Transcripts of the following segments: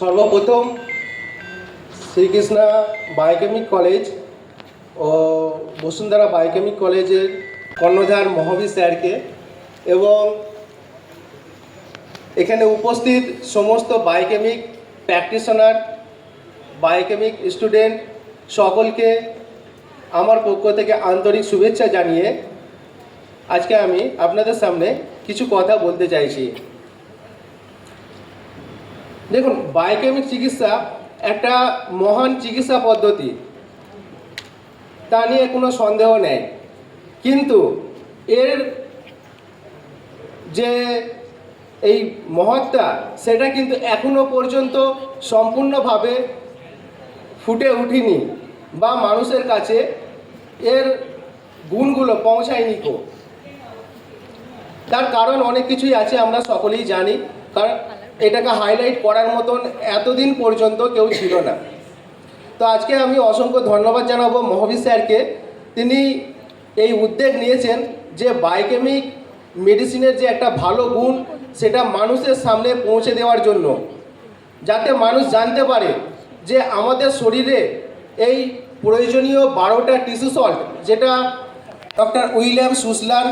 সর্বপ্রথম Shri Krishna biochemic college ও Basundhara biochemic কলেজের কর্ণধার মহাবীর স্যারকে এবং এখানে উপস্থিত সমস্ত বায়োকেমিক প্র্যাকটিশনার, বায়োকেমিক স্টুডেন্ট সকলকে আমার পক্ষ থেকে আন্তরিক শুভেচ্ছা জানিয়ে আজকে আমি আপনাদের সামনে কিছু কথা বলতে চাইছি। দেখুন, বায়োকেমিক চিকিৎসা একটা মহান চিকিৎসা পদ্ধতি। তা নিয়ে কোনো সন্দেহ নেই। কিন্তু এর যে এই মহত্তা, সেটা কিন্তু এখনও পর্যন্ত সম্পূর্ণভাবে ফুটে উঠিনি বা মানুষের কাছে এর গুণগুলো পৌঁছায়নি কো তার কারণ অনেক কিছুই আছে, আমরা সকলেই জানি। কারণ এটাকে হাইলাইট করার মতন এতদিন পর্যন্ত কেউ ছিল না। তো আজকে আমি অসংখ্য ধন্যবাদ জানাব মহাবীর স্যারকে। তিনি এই উদ্যোগ নিয়েছেন যে বায়োকেমিক মেডিসিনের যে একটা ভালো গুণ, সেটা মানুষের সামনে পৌঁছে দেওয়ার জন্য। যাতে মানুষ জানতে পারে যে আমাদের শরীরে এই প্রয়োজনীয় বারোটা টিস্যু সল্ট যেটা ডক্টর উইলিয়াম সুসলার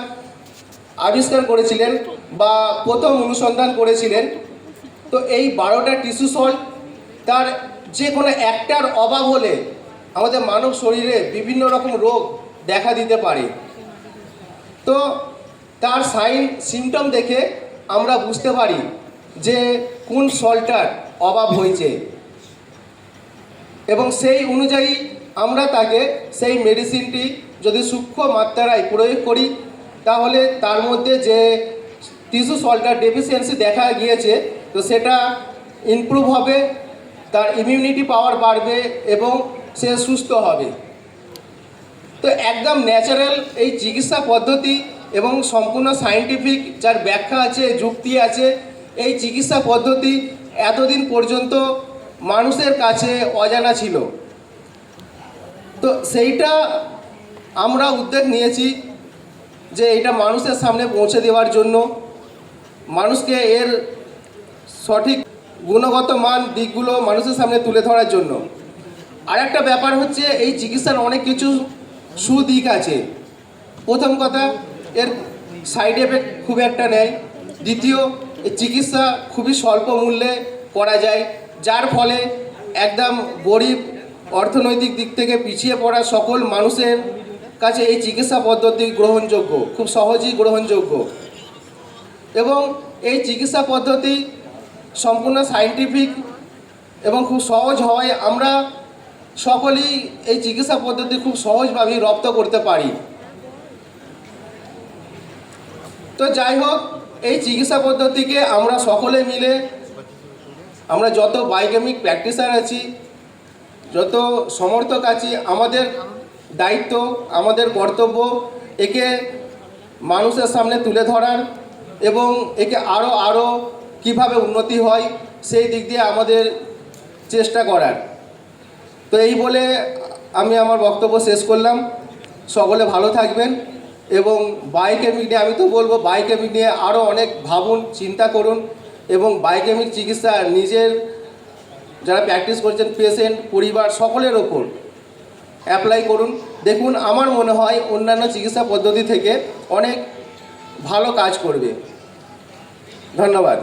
আবিষ্কার করেছিলেন বা প্রথম অনুসন্ধান করেছিলেন তো এই বারোটা টিস্যু সল্ট তার যে কোনো একটার অভাব হলে আমাদের মানব শরীরে বিভিন্ন রকম রোগ দেখা দিতে পারে। তো তার সাইন সিমটম দেখে আমরা বুঝতে পারি যে কোন সল্টটার অভাব হয়েছে। এবং সেই অনুযায়ী আমরা তাকে সেই মেডিসিনটি যদি সূক্ষ্ম মাত্রায় প্রয়োগ করি, তাহলে তার মধ্যে যে টিস্যু সল্টার ডেফিসিয়েন্সি দেখা গিয়েছে তো সেটা ইমপ্রুভ হবে, তার ইমিউনিটি পাওয়ার বাড়বে এবং সে সুস্থ হবে। তো একদম ন্যাচারাল এই চিকিৎসা পদ্ধতি এবং সম্পূর্ণ সায়েন্টিফিক যার ব্যাখ্যা আছে, যুক্তি আছে, এই চিকিৎসা পদ্ধতি এতদিন পর্যন্ত মানুষের কাছে অজানা ছিল। তো সেইটা আমরা উদ্যোগ নিয়েছি যে এটা মানুষের সামনে পৌঁছে দেওয়ার জন্য। মানুষকে এর সঠিক গুণগত মান দিকগুলো মানুষের সামনে তুলে ধরার জন্য। আর একটা ব্যাপার হচ্ছে এই চিকিৎসার অনেক কিছু সুদিক আছে। প্রথম কথা, এর সাইড এফেক্ট খুব একটা নেই। দ্বিতীয়, এই চিকিৎসা খুবই স্বল্প মূল্যে করা যায়, যার ফলে একদম গরিব অর্থনৈতিক দিক থেকে পিছিয়ে পড়া সকল মানুষের কাছে এই চিকিৎসা পদ্ধতি গ্রহণযোগ্য, খুব সহজেই গ্রহণযোগ্য। এবং এই চিকিৎসা পদ্ধতি সম্পূর্ণ সায়েন্টিফিক এবং খুব সহজ হওয়ায় আমরা সকলেই এই চিকিৎসা পদ্ধতি খুব সহজভাবেই রপ্ত করতে পারি। তো যাই হোক, এই চিকিৎসা পদ্ধতিকে আমরা সকলে মিলে আমরা যত বায়োকেমিক প্র্যাকটিসার আছি, যত সমর্থক আছি, আমাদের দায়িত্ব, আমাদের কর্তব্য একে মানুষের সামনে তুলে ধরার এবং একে আরও আরও কীভাবে উন্নতি হয়, সেই দিক দিয়ে আমাদের চেষ্টা করার। তো এই বলে আমি আমার বক্তব্য শেষ করলাম। সকলে ভালো থাকবেন এবং বায়োকেমিক নিয়ে আমি তো বলব বায়োকেমিক নিয়ে আরও অনেক ভাবুন, চিন্তা করুন এবং বায়োকেমিক চিকিৎসা নিজের যারা প্র্যাকটিস করছেন পেশেন্ট পরিবার সকলের ওপর অ্যাপ্লাই করুন। দেখুন, আমার মনে হয় অন্যান্য চিকিৎসা পদ্ধতি থেকে অনেক ভালো কাজ করবে। ধন্যবাদ।